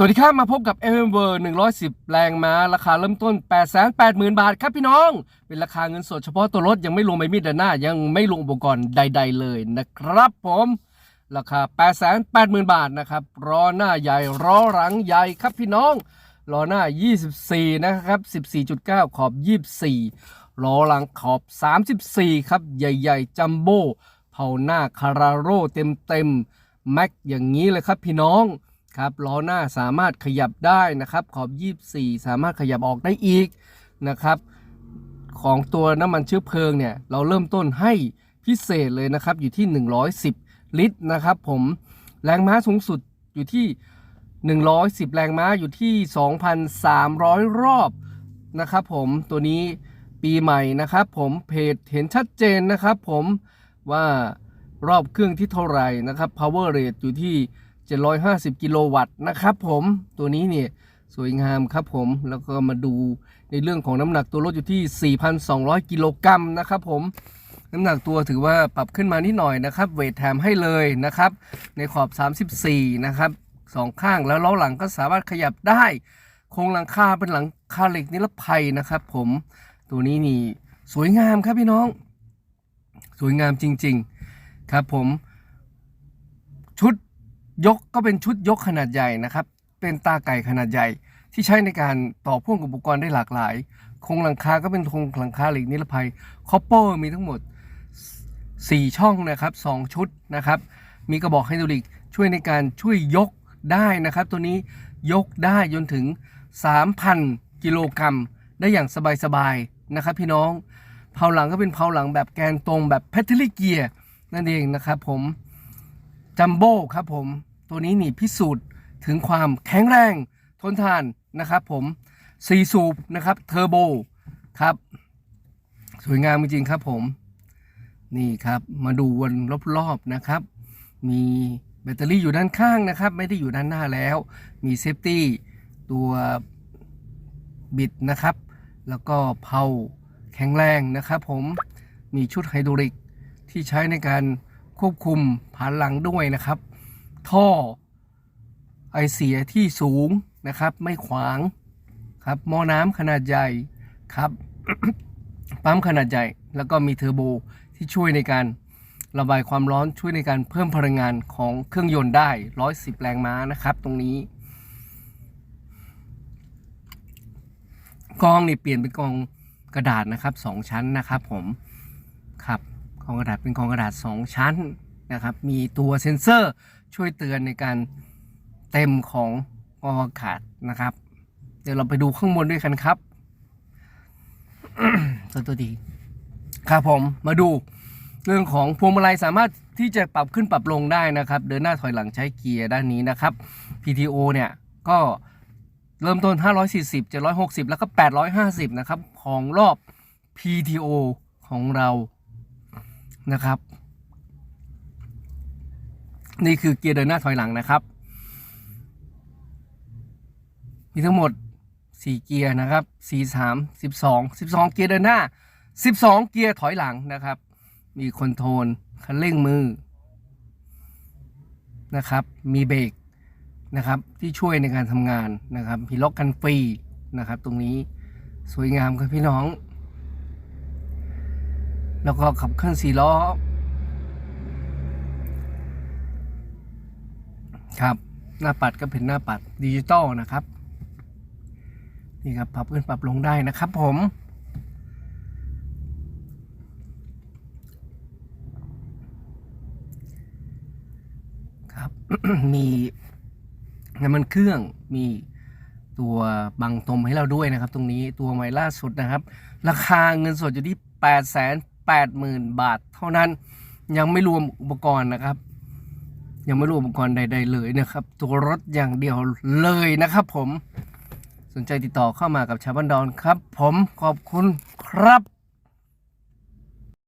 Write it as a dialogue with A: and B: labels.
A: สวัสดีครับ มาพบกับ m m w o r 110 แรงม้า ราคาเริ่มต้น 880,000 บาทครับพี่น้อง เป็นราคาเงินสดเฉพาะตัวรถ ยังไม่รวมใบมีดด้านหน้า ยังไม่รวมอุปกรณ์ใด ๆ เลยนะครับผม ราคา 880,000 บาทนะครับล้อหน้าใหญ่ล้อหลังใหญ่ครับพี่น้องล้อหน้า 24 นะครับ 14.9 ขอบ 24ล้อหลังขอบ 34 ครับ ใหญ่ ๆ จัมโบ้เผาหน้าคาราโร่เต็มๆแม็กอย่างนี้เลยครับพี่น้อง ครับล้อหน้าสามารถขยับได้นะครับ ขอบ 24 สามารถขยับออกได้อีกนะครับ ของตัวน้ำมันเชื้อเพลิงเนี่ยเราเริ่มต้นให้พิเศษเลยนะครับอยู่ที่ 110 ลิตรนะครับ ผมแรงม้าสูงสุดอยู่ที่ 110 แรงม้าอยู่ที่ 2,300 รอบนะครับ ผมตัวนี้ปีใหม่นะครับ ผมเพจเห็นชัดเจนนะครับ ผมว่ารอบเครื่องที่เท่าไหร่นะครับ power rate อยู่ที่ 750 กิโลวัตต์นะครับผมตัวนี้เนี่ยสวยงามครับผมแล้วก็มาดูในเรื่องของน้ำหนักตัวรถอยู่ที่ 4,200 กิโลกรัมนะครับผมน้ำหนักตัวถือว่าปรับขึ้นมานิดหน่อยนะครับเวทแถมให้เลยนะครับ ในขอบ 34 นะครับสองข้างแล้วล้อหลังก็สามารถขยับได้โครงหลังคาเป็นหลังคาเหล็กนิรภัยนะครับ ผมตัวนี้นี่สวยงามครับพี่น้อง สวยงามจริง ๆ ครับผม ชุด ยกก็เป็นชุดยกขนาดใหญ่นะครับ เป็นตาไก่ขนาดใหญ่ ที่ใช้ในการต่อพ่วงกับอุปกรณ์ได้หลากหลายโครงหลังคาก็เป็นโครงหลังคาเหล็กนิรภัยคอปเปอร์มีทั้งหมด 4 ช่องนะครับ 2 ชุดนะครับ มีกระบอกไฮดรอลิกช่วยในการช่วยยกได้นะครับ ตัวนี้ยกได้จนถึง 3,000 กิโลกรัมได้อย่างสบายๆนะครับ พี่น้องเผาหลังก็เป็นเผาหลังแบบแกนตรงแบบแพทเทอรี่เกียร์นั่นเองนะครับผมจัมโบ้ครับผม ตัวนี้นี่พิสูจน์ถึงความแข็งแรงทนทานนะครับผมซีสูบนะครับเทอร์โบครับ สวยงามจริงๆครับผม นี่ครับมาดูวนรอบๆนะครับ มีแบตเตอรี่อยู่ด้านข้างนะครับ ไม่ได้อยู่ด้านหน้าแล้ว มีเซฟตี้ตัวบิดนะครับ แล้วก็เพาแข็งแรงนะครับผมมีชุดไฮดรอลิกที่ใช้ในการควบคุมผ่านหลังด้วยนะครับ ท่อ ไอเสียที่สูงนะครับ ไม่ขวางครับหม้อน้ำขนาดใหญ่ครับปั๊มขนาดใหญ่ แล้วก็มีเทอร์โบที่ช่วยในการระบายความร้อนช่วยในการเพิ่มพลังงานของเครื่องยนต์ได้ 110 แรงม้านะครับ ตรงนี้ กองนี่เปลี่ยนเป็นกองกระดาษนะครับ 2 ชั้นนะครับผมครับกองกระดาษเป็นกองกระดาษ 2 ชั้น นะครับ มีตัวเซ็นเซอร์ช่วยเตือนในการเต็มของกองอากาศนะครับ เดี๋ยวเราไปดูข้างบนด้วยกันครับตัวตัวดีครับผมมาดูเรื่องของพวงมาลัยสามารถที่จะปรับขึ้นปรับลงได้นะครับ เดินหน้าถอยหลังใช้เกียร์ด้านนี้นะครับ PTO เนี่ยก็เริ่มต้น 540 760 แล้วก็ 850 นะครับ ของรอบ PTO ของเรานะครับ นี่คือเกียร์เดินหน้าถอยหลังนะครับ มีทั้งหมด 4 เกียร์นะครับ 4 3 12 12 เกียร์เดินหน้า 12 เกียร์ถอยหลังนะครับ มีคอนโทรลคันเร่งมือนะครับ มีเบรกนะครับที่ช่วยในการทำงานนะครับมีล็อกกันฟรีนะครับ ตรงนี้สวยงามครับพี่น้อง แล้วก็ขับเคลื่อนสี่ล้อ ครับ หน้าปัดก็เป็นหน้าปัดดิจิตอลนะครับ นี่ครับปรับขึ้นปรับลงได้นะครับผม ครับ มีน้ำมันเครื่องมีตัวบังตมให้เราด้วยนะครับ ตรงนี้ตัวใหม่ล่าสุดนะครับ ราคาเงินสดอยู่ที่ 8 8 0 0 0 0 บาทเท่านั้นยังไม่รวมอุปกรณ์นะครับ ยังไม่รวมอุปกรณ์ใด ๆ เลยนะครับ ตัวรถอย่างเดียวเลยนะครับ ผมสนใจติดต่อเข้ามากับชาวบ้านดอนครับ ผมขอบคุณครับ